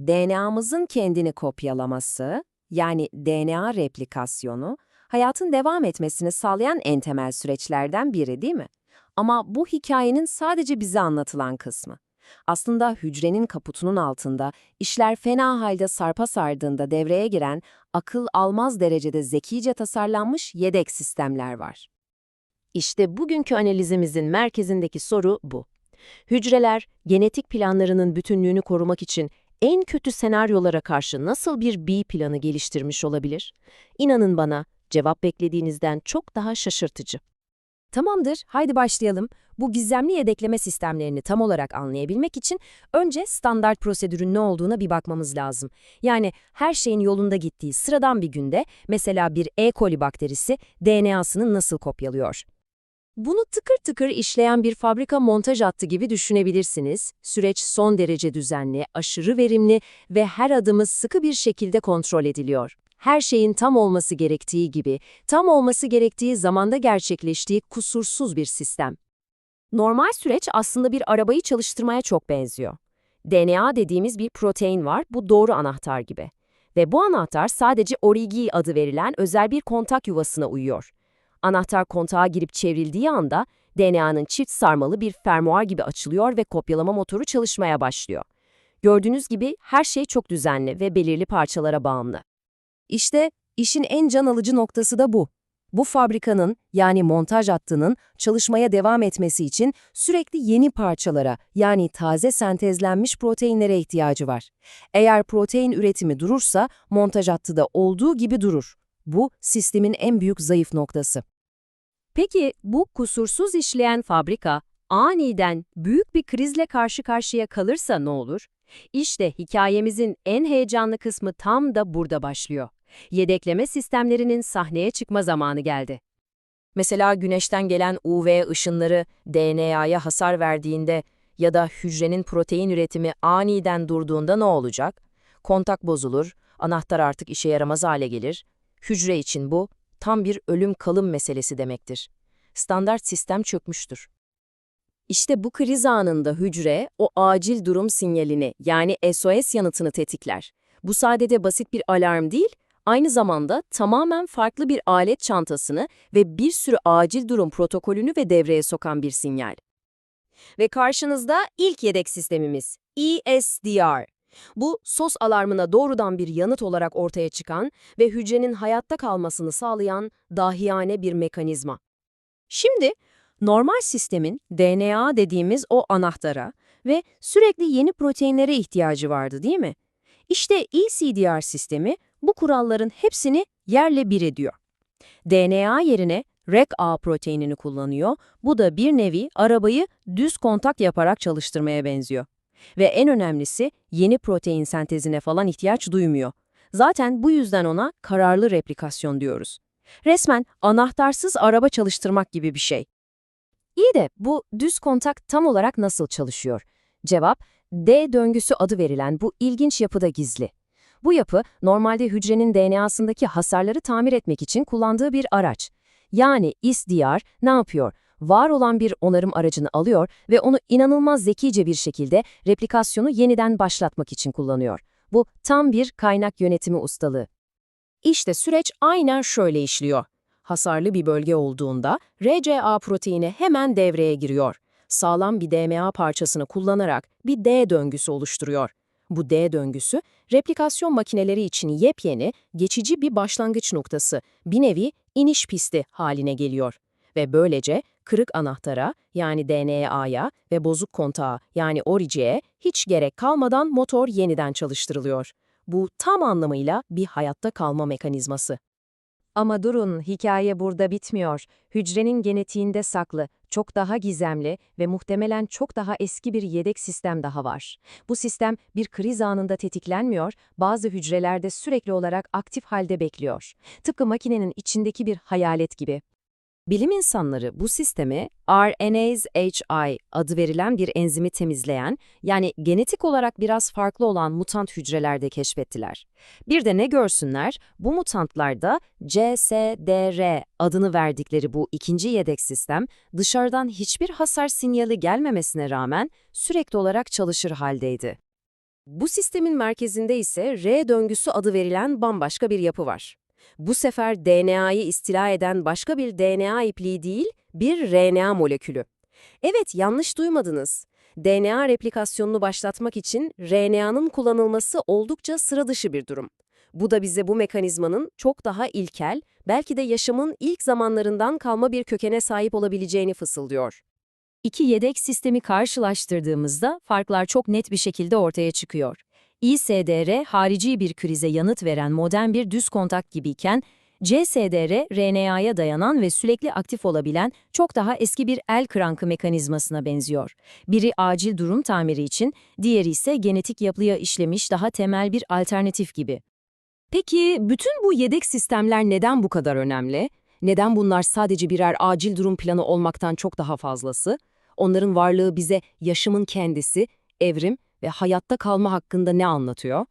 DNA'mızın kendini kopyalaması, yani DNA replikasyonu, hayatın devam etmesini sağlayan en temel süreçlerden biri değil mi? Ama bu hikayenin sadece bize anlatılan kısmı. Aslında hücrenin kaputunun altında, işler fena halde sarpa sardığında devreye giren, akıl almaz derecede zekice tasarlanmış yedek sistemler var. İşte bugünkü analizimizin merkezindeki soru bu. Hücreler, genetik planlarının bütünlüğünü korumak için en kötü senaryolara karşı nasıl bir B planı geliştirmiş olabilir? İnanın bana, cevap beklediğinizden çok daha şaşırtıcı. Tamamdır, haydi başlayalım. Bu gizemli yedekleme sistemlerini tam olarak anlayabilmek için önce standart prosedürün ne olduğuna bir bakmamız lazım. Yani her şeyin yolunda gittiği sıradan bir günde mesela bir E. coli bakterisi DNA'sını nasıl kopyalıyor? Bunu tıkır tıkır işleyen bir fabrika montaj hattı gibi düşünebilirsiniz. Süreç son derece düzenli, aşırı verimli ve her adımı sıkı bir şekilde kontrol ediliyor. Her şeyin tam olması gerektiği gibi, tam olması gerektiği zamanda gerçekleştiği kusursuz bir sistem. Normal süreç aslında bir arabayı çalıştırmaya çok benziyor. DNA dediğimiz bir protein var, bu doğru anahtar gibi. Ve bu anahtar sadece origi adı verilen özel bir kontak yuvasına uyuyor. Anahtar kontağa girip çevrildiği anda DNA'nın çift sarmalı bir fermuar gibi açılıyor ve kopyalama motoru çalışmaya başlıyor. Gördüğünüz gibi her şey çok düzenli ve belirli parçalara bağımlı. İşte işin en can alıcı noktası da bu. Bu fabrikanın yani montaj hattının çalışmaya devam etmesi için sürekli yeni parçalara yani taze sentezlenmiş proteinlere ihtiyacı var. Eğer protein üretimi durursa montaj hattı da olduğu gibi durur. Bu sistemin en büyük zayıf noktası. Peki bu kusursuz işleyen fabrika aniden büyük bir krizle karşı karşıya kalırsa ne olur? İşte hikayemizin en heyecanlı kısmı tam da burada başlıyor. Yedekleme sistemlerinin sahneye çıkma zamanı geldi. Mesela güneşten gelen UV ışınları DNA'ya hasar verdiğinde ya da hücrenin protein üretimi aniden durduğunda ne olacak? Kontak bozulur, anahtar artık işe yaramaz hale gelir. Hücre için bu tam bir ölüm kalım meselesi demektir. Standart sistem çökmüştür. İşte bu kriz anında hücre o acil durum sinyalini yani SOS yanıtını tetikler. Bu sadece basit bir alarm değil, aynı zamanda tamamen farklı bir alet çantasını ve bir sürü acil durum protokolünü ve devreye sokan bir sinyal. Ve karşınızda ilk yedek sistemimiz, ESDR. Bu SOS alarmına doğrudan bir yanıt olarak ortaya çıkan ve hücrenin hayatta kalmasını sağlayan dahiyane bir mekanizma. Şimdi normal sistemin DNA dediğimiz o anahtara ve sürekli yeni proteinlere ihtiyacı vardı değil mi? İşte ECDR sistemi bu kuralların hepsini yerle bir ediyor. DNA yerine REC-A proteinini kullanıyor. Bu da bir nevi arabayı düz kontak yaparak çalıştırmaya benziyor. Ve en önemlisi yeni protein sentezine falan ihtiyaç duymuyor. Zaten bu yüzden ona kararlı replikasyon diyoruz. Resmen anahtarsız araba çalıştırmak gibi bir şey. İyi de bu düz kontak tam olarak nasıl çalışıyor? Cevap, D döngüsü adı verilen bu ilginç yapıda gizli. Bu yapı normalde hücrenin DNA'sındaki hasarları tamir etmek için kullandığı bir araç. Yani ISDR ne yapıyor? Var olan bir onarım aracını alıyor ve onu inanılmaz zekice bir şekilde replikasyonu yeniden başlatmak için kullanıyor. Bu tam bir kaynak yönetimi ustalığı. İşte süreç aynen şöyle işliyor. Hasarlı bir bölge olduğunda RCA proteini hemen devreye giriyor. Sağlam bir DMA parçasını kullanarak bir D döngüsü oluşturuyor. Bu D döngüsü, replikasyon makineleri için yepyeni, geçici bir başlangıç noktası, bir nevi iniş pisti haline geliyor. Ve böylece kırık anahtara yani DNA'ya ve bozuk kontağa yani origeye hiç gerek kalmadan motor yeniden çalıştırılıyor. Bu tam anlamıyla bir hayatta kalma mekanizması. Ama durun, hikaye burada bitmiyor. Hücrenin genetiğinde saklı, çok daha gizemli ve muhtemelen çok daha eski bir yedek sistem daha var. Bu sistem bir kriz anında tetiklenmiyor, bazı hücrelerde sürekli olarak aktif halde bekliyor. Tıpkı makinenin içindeki bir hayalet gibi. Bilim insanları bu sistemi RNase-HI adı verilen bir enzimi temizleyen, yani genetik olarak biraz farklı olan mutant hücrelerde keşfettiler. Bir de ne görsünler, bu mutantlarda CSDR adını verdikleri bu ikinci yedek sistem, dışarıdan hiçbir hasar sinyali gelmemesine rağmen sürekli olarak çalışır haldeydi. Bu sistemin merkezinde ise R döngüsü adı verilen bambaşka bir yapı var. Bu sefer DNA'yı istila eden başka bir DNA ipliği değil, bir RNA molekülü. Evet, yanlış duymadınız. DNA replikasyonunu başlatmak için RNA'nın kullanılması oldukça sıra dışı bir durum. Bu da bize bu mekanizmanın çok daha ilkel, belki de yaşamın ilk zamanlarından kalma bir kökene sahip olabileceğini fısıldıyor. İki yedek sistemi karşılaştırdığımızda farklar çok net bir şekilde ortaya çıkıyor. ISDR harici bir krize yanıt veren modern bir düz kontak gibiyken, CSDR RNA'ya dayanan ve sürekli aktif olabilen çok daha eski bir el krankı mekanizmasına benziyor. Biri acil durum tamiri için, diğeri ise genetik yapıya işlemiş daha temel bir alternatif gibi. Peki bütün bu yedek sistemler neden bu kadar önemli? Neden bunlar sadece birer acil durum planı olmaktan çok daha fazlası? Onların varlığı bize yaşamın kendisi, evrim ve hayatta kalma hakkında ne anlatıyor?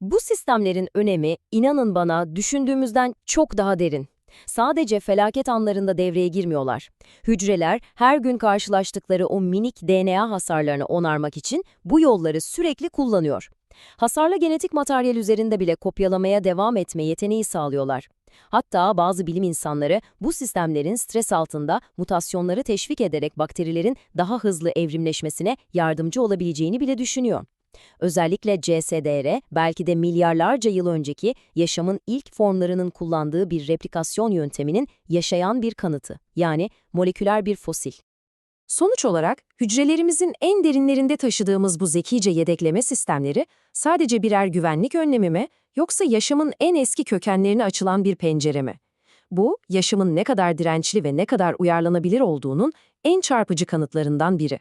Bu sistemlerin önemi, inanın bana, düşündüğümüzden çok daha derin. Sadece felaket anlarında devreye girmiyorlar. Hücreler her gün karşılaştıkları o minik DNA hasarlarını onarmak için bu yolları sürekli kullanıyor. Hasarlı genetik materyal üzerinde bile kopyalamaya devam etme yeteneği sağlıyorlar. Hatta bazı bilim insanları bu sistemlerin stres altında mutasyonları teşvik ederek bakterilerin daha hızlı evrimleşmesine yardımcı olabileceğini bile düşünüyor. Özellikle CSDR, belki de milyarlarca yıl önceki yaşamın ilk formlarının kullandığı bir replikasyon yönteminin yaşayan bir kanıtı, yani moleküler bir fosil. Sonuç olarak, hücrelerimizin en derinlerinde taşıdığımız bu zekice yedekleme sistemleri sadece birer güvenlik önlemi mi, yoksa yaşamın en eski kökenlerine açılan bir pencere mi? Bu, yaşamın ne kadar dirençli ve ne kadar uyarlanabilir olduğunun en çarpıcı kanıtlarından biri.